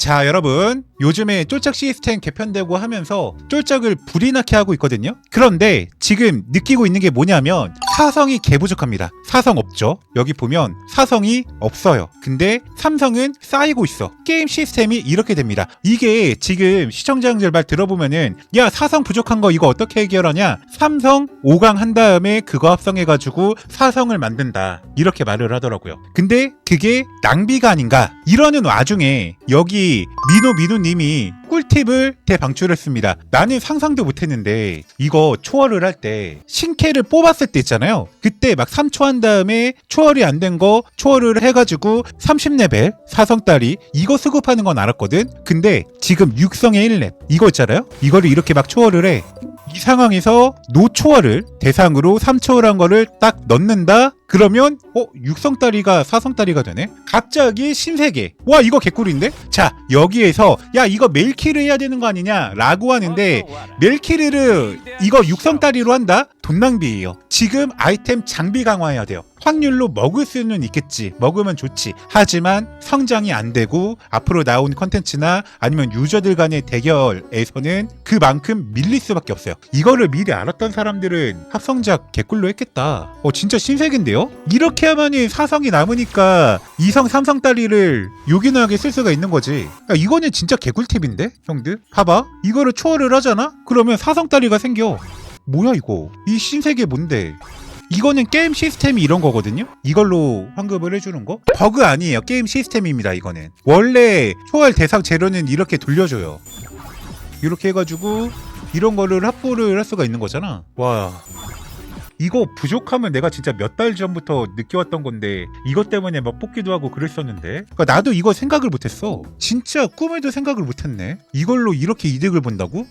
자 여러분. 요즘에 쫄짝 시스템 개편되고 하면서 쫄짝을 불이 나게 하고 있거든요. 그런데 지금 느끼고 있는 게 뭐냐면 사성이 개부족합니다. 사성 없죠? 여기 보면 사성이 없어요. 근데 삼성은 쌓이고 있어. 게임 시스템이 이렇게 됩니다. 이게 지금 시청자분들 말 들어보면은 야 사성 부족한 거 이거 어떻게 해결하냐? 삼성 5강 한 다음에 그거 합성해가지고 사성을 만든다. 이렇게 말을 하더라고요. 근데 그게 낭비가 아닌가? 이러는 와중에 여기 민호 민호님이 꿀팁을 대방출했습니다. 나는 상상도 못했는데 이거 초월을 할 때 신캐를 뽑았을 때 있잖아요. 그때 막 3초 한 다음에 초월이 안 된 거 초월을 해가지고 30레벨 사성딸이 이거 수급하는 건 알았거든. 근데 지금 육성의 1렙 이거 있잖아요. 이거를 이렇게 막 초월을 해 이 상황에서 노초월을 대상으로 3초월한 거를 딱 넣는다? 그러면 어? 육성다리가 사성다리가 되네? 갑자기 신세계 와 이거 개꿀인데? 자 여기에서 야 이거 멜키를 해야 되는 거 아니냐? 라고 하는데 멜키르를 이거 육성다리로 한다? 돈 낭비예요 지금 아이템 장비 강화해야 돼요 확률로 먹을 수는 있겠지. 먹으면 좋지. 하지만 성장이 안 되고 앞으로 나온 컨텐츠나 아니면 유저들 간의 대결에서는 그만큼 밀릴 수밖에 없어요. 이거를 미리 알았던 사람들은 합성작 개꿀로 했겠다. 어 진짜 신세계인데요? 이렇게 하면은 사성이 남으니까 이성 삼성 딸리를 요긴하게 쓸 수가 있는 거지. 야, 이거는 진짜 개꿀팁인데 형들? 봐봐. 이거를 초월을 하잖아? 그러면 사성 딸리가 생겨. 뭐야 이거? 이 신세계 뭔데 이거는 게임 시스템이 이런 거거든요? 이걸로 환급을 해주는 거? 버그 아니에요. 게임 시스템입니다, 이거는. 원래 초월 대상 재료는 이렇게 돌려줘요. 이렇게 해가지고 이런 거를 합보를 할 수가 있는 거잖아. 와. 이거 부족하면 내가 진짜 몇 달 전부터 느껴왔던 건데 이것 때문에 막 뽑기도 하고 그랬었는데 그러니까 나도 이거 생각을 못했어 진짜 꿈에도 생각을 못했네 이걸로 이렇게 이득을 본다고?